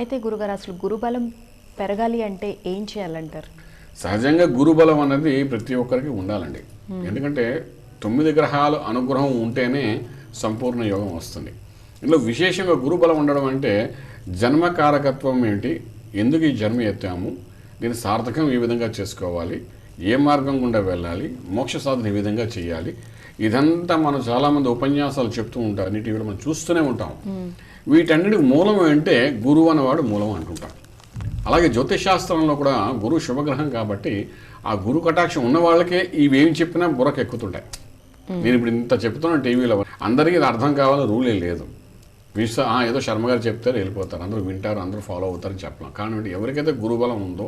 అయితే గురుగారు అసలు గురుబలం పెరగాలి అంటే ఏం చేయాలంటారు? సహజంగా గురుబలం అనేది ప్రతి ఒక్కరికి ఉండాలండి. ఎందుకంటే తొమ్మిది గ్రహాలు అనుగ్రహం ఉంటేనే సంపూర్ణ యోగం వస్తుంది. ఇందులో విశేషంగా గురుబలం ఉండడం అంటే జన్మకారకత్వం ఏంటి ఎందుకు ఈ జన్మ ఎత్తాము దీని సార్థకం ఏ విధంగా చేసుకోవాలి ఏ మార్గం గుండా వెళ్ళాలి మోక్ష సాధన ఏ విధంగా చేయాలి ఇదంతా మనం చాలామంది ఉపన్యాసాలు చెప్తూ ఉంటారు. అన్ని టీవీలో మనం చూస్తూనే ఉంటాం. వీటన్నిటికి మూలం ఏంటంటే గురువు అనేవాడు మూలం అంటుంటాం అలాగే జ్యోతిష్ కూడా గురువు శుభగ్రహం కాబట్టి ఆ గురు కటాక్షం ఉన్న వాళ్ళకే ఇవేం చెప్పినా బుర్రకు ఎక్కుతుంటాయి. నేను ఇప్పుడు ఇంత చెప్తున్నాను టీవీలో అందరికీ ఇది అర్థం కావాలని రూల్ లేదు. విశ్వ ఆ, ఏదో శర్మ గారు చెప్తారు వెళ్ళిపోతారు. అందరూ వింటారు అందరూ ఫాలో అవుతారని చెప్పలేం. కానీ ఎవరికైతే గురుబలం ఉందో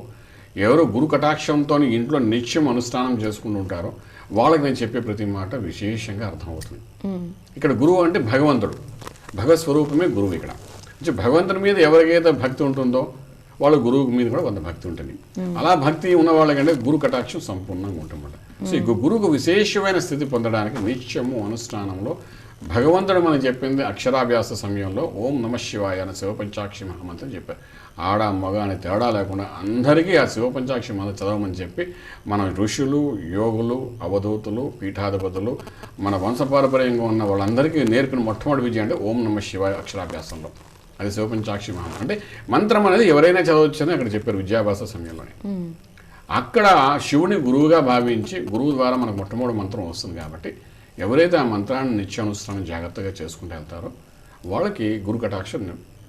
ఎవరు గురు కటాక్షంతో ఇంట్లో నిత్యం అనుష్ఠానం చేసుకుంటూ ఉంటారో వాళ్ళకి నేను చెప్పే ప్రతి మాట విశేషంగా అర్థమవుతుంది. ఇక్కడ గురువు అంటే భగవంతుడు. భగవత్ స్వరూపమే గురువు ఇక్కడ. అంటే భగవంతుని మీద ఎవరికైతే భక్తి ఉంటుందో వాళ్ళ గురువు మీద కూడా కొంత భక్తి ఉంటుంది. అలా భక్తి ఉన్న వాళ్ళకంటే గురు కటాక్షం సంపూర్ణంగా ఉంటుందన్నమాట. సో ఈ గురువుకు విశేషమైన స్థితి పొందడానికి నిత్యము అనుష్ఠానంలో భగవంతుడు మనం చెప్పింది అక్షరాభ్యాస సమయంలో ఓం నమ శివాయ అనే శివపంచాక్షి మహామంత్రం చెప్పారు. ఆడ మగ అనే తేడా లేకుండా అందరికీ ఆ శివపంచాక్షి మంత్రం చదవమని చెప్పి మన ఋషులు యోగులు అవధూతులు పీఠాధిపతులు మన వంశపారపర్యంగా ఉన్న వాళ్ళందరికీ నేర్పిన మొట్టమొదటి విజయం అంటే ఓం నమ శివాయ అక్షరాభ్యాసంలో. అది శివపంచాక్షి మహా. అంటే మంత్రం అనేది ఎవరైనా చదవచ్చని అక్కడ చెప్పారు విద్యాభ్యాస సమయంలోనే. అక్కడ శివుని గురువుగా భావించి గురువు ద్వారా మనకు మొట్టమొదటి మంత్రం వస్తుంది కాబట్టి ఎవరైతే ఆ మంత్రాన్ని నిత్యానుష్ఠానం జాగ్రత్తగా చేసుకుంటూ వెళ్తారో వాళ్ళకి గురు కటాక్షం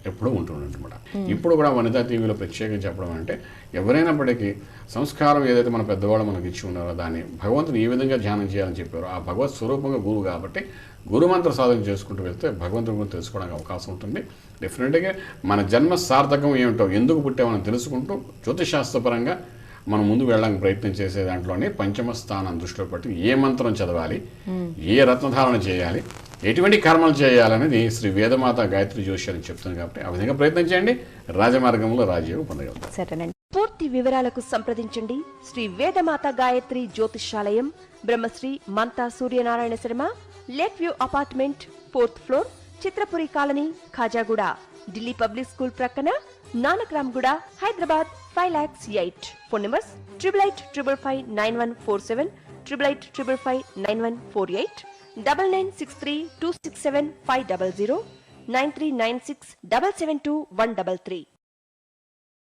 ఎప్పుడూ ఉంటుందన్నమాట. ఇప్పుడు కూడా వనితా టీవీలో ప్రత్యేకంగా చెప్పడం అంటే ఎవరైనప్పటికీ సంస్కారం ఏదైతే మన పెద్దవాళ్ళు మనకి ఇచ్చి ఉన్నారో దాన్ని భగవంతుని ఏ విధంగా ధ్యానం చేయాలని చెప్పారో ఆ భగవత్ స్వరూపంగా గురువు కాబట్టి గురుమంత్ర సాధన చేసుకుంటూ వెళ్తే భగవంతుని గురించి తెలుసుకోవడానికి అవకాశం ఉంటుంది. డెఫినెట్గా మన జన్మ సార్థకం ఏమిటో ఎందుకు పుట్టామని తెలుసుకుంటూ జ్యోతిశాస్త్రపరంగా మనం ముందు వెళ్ళడానికి ప్రయత్నం చేసే దాంట్లోనే పంచమ స్థానం దృష్టిలో పెట్టి ఏ మంత్రం చదవాలి ఏ రత్నధారణ చేయాలి ఎటువంటి కర్మలు చేయాలనేది శ్రీ వేదమాత గాయత్రి జోషి అని చెప్తుంది కాబట్టి ఆ విధంగా ప్రయత్నం చేయండి. రాజమార్గంలో రాజయోగం పొందగలుగుతారు సరేనండి. పూర్తి వివరాలకు సంప్రదించండి. Shri Vedamata Gayatri జ్యోతిషాలయం Brahmasri Manta Suryanarayana Sharma lake view apartment fourth floor Chitrapuri colony Khajaguda Delhi public school ప్రక్కన Nanakramguda Hyderabad five lakhs eight. Phone numbers triple eight triple five nine one four seven triple eight triple five nine one four eight. double nine six three two six seven five double zero nine three nine six double seven two one double three.